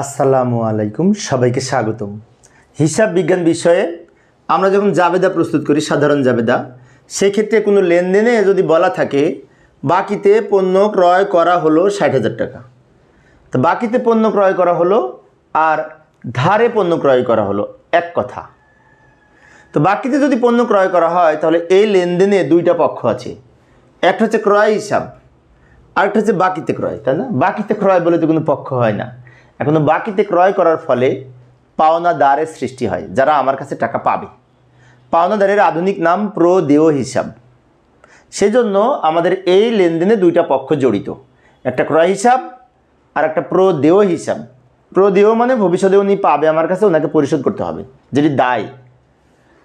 আসসালামু আলাইকুম, সবাইকে স্বাগতম। হিসাব বিজ্ঞান বিষয়ে আমরা যখন জাবেদা প্রস্তুত করি, সাধারণ জাবেদা, সেক্ষেত্রে কোনো লেনদেনে যদি বলা থাকে, বাকিতে পণ্য ক্রয় করা হলো ষাট হাজার টাকা। তো বাকিতে পণ্য ক্রয় করা হলো আর ধারে পণ্য ক্রয় করা হলো এক কথা। তো বাকিতে যদি পণ্য ক্রয় করা হয়, তাহলে এই লেনদেনে দুইটা পক্ষ আছে। একটা হচ্ছে ক্রয় হিসাব, আরেকটা হচ্ছে বাকিতে ক্রয়, তাই না? বাকিতে ক্রয় বলে তো কোনো পক্ষ হয় না। এখন বাকিতে ক্রয় করার ফলে পাওনাদারের সৃষ্টি হয়, যারা আমার কাছে টাকা পাবে। পাওনাদারের আধুনিক নাম প্রদেয় হিসাব। সেজন্য আমাদের এই লেনদেনে দুইটা পক্ষ জড়িত। একটা ক্রয় হিসাব আর একটা প্রদেয় হিসাব। প্রদেয় মানে ভবিষ্যতে উনি পাবে আমার কাছে, ওনাকে পরিশোধ করতে হবে, যেটি দায়।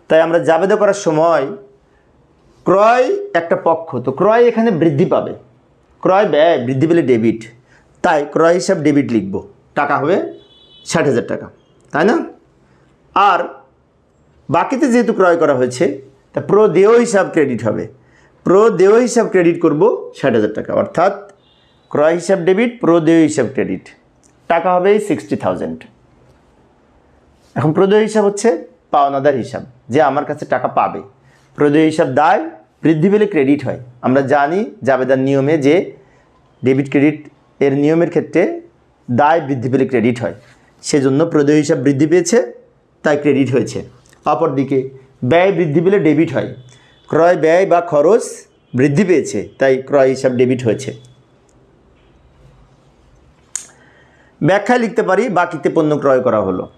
তাই আমরা জাবেদা করার সময় ক্রয় একটা পক্ষ, তো ক্রয় এখানে বৃদ্ধি পাবে। ক্রয় ব্যয় বৃদ্ধি পেলে ডেবিট। তাই ক্রয় হিসাব ডেবিট লিখব। টাকা হবে ষাট হাজার টাকা, তাই না? আর বাকিতে যেহেতু ক্রয় করা হয়েছে, তা প্রদেয় হিসাব ক্রেডিট হবে। প্রদেয় হিসাব ক্রেডিট করব ষাট হাজার টাকা, অর্থাৎ ক্রয় হিসাব ডেবিট প্রদেয় হিসাব ক্রেডিট টাকা হবে সিক্সটি থাউজেন্ড এখন প্রদেয় হিসাব হচ্ছে পাওনাদার হিসাব, যে আমার কাছে টাকা পাবে। প্রদেয় হিসাব দায়, বৃদ্ধি পেলে ক্রেডিট হয়। আমরা জানি জাবেদার নিয়মে যে ডেবিট ক্রেডিট এর নিয়মের ক্ষেত্রে দায় বৃদ্ধি পেলে ক্রেডিট হয়। সেজন্য প্রদেয় হিসাব বৃদ্ধি পেয়েছে, তাই ক্রেডিট হয়েছে। অপরদিকে ব্যয় বৃদ্ধি পেলে ডেবিট হয়। ক্রয়, ব্যয় বা খরচ বৃদ্ধি পেয়েছে, তাই ক্রয় হিসাব ডেবিট হয়েছে। ব্যাখ্যায় লিখতে পারি, বাকিতে পণ্য ক্রয় করা হলো।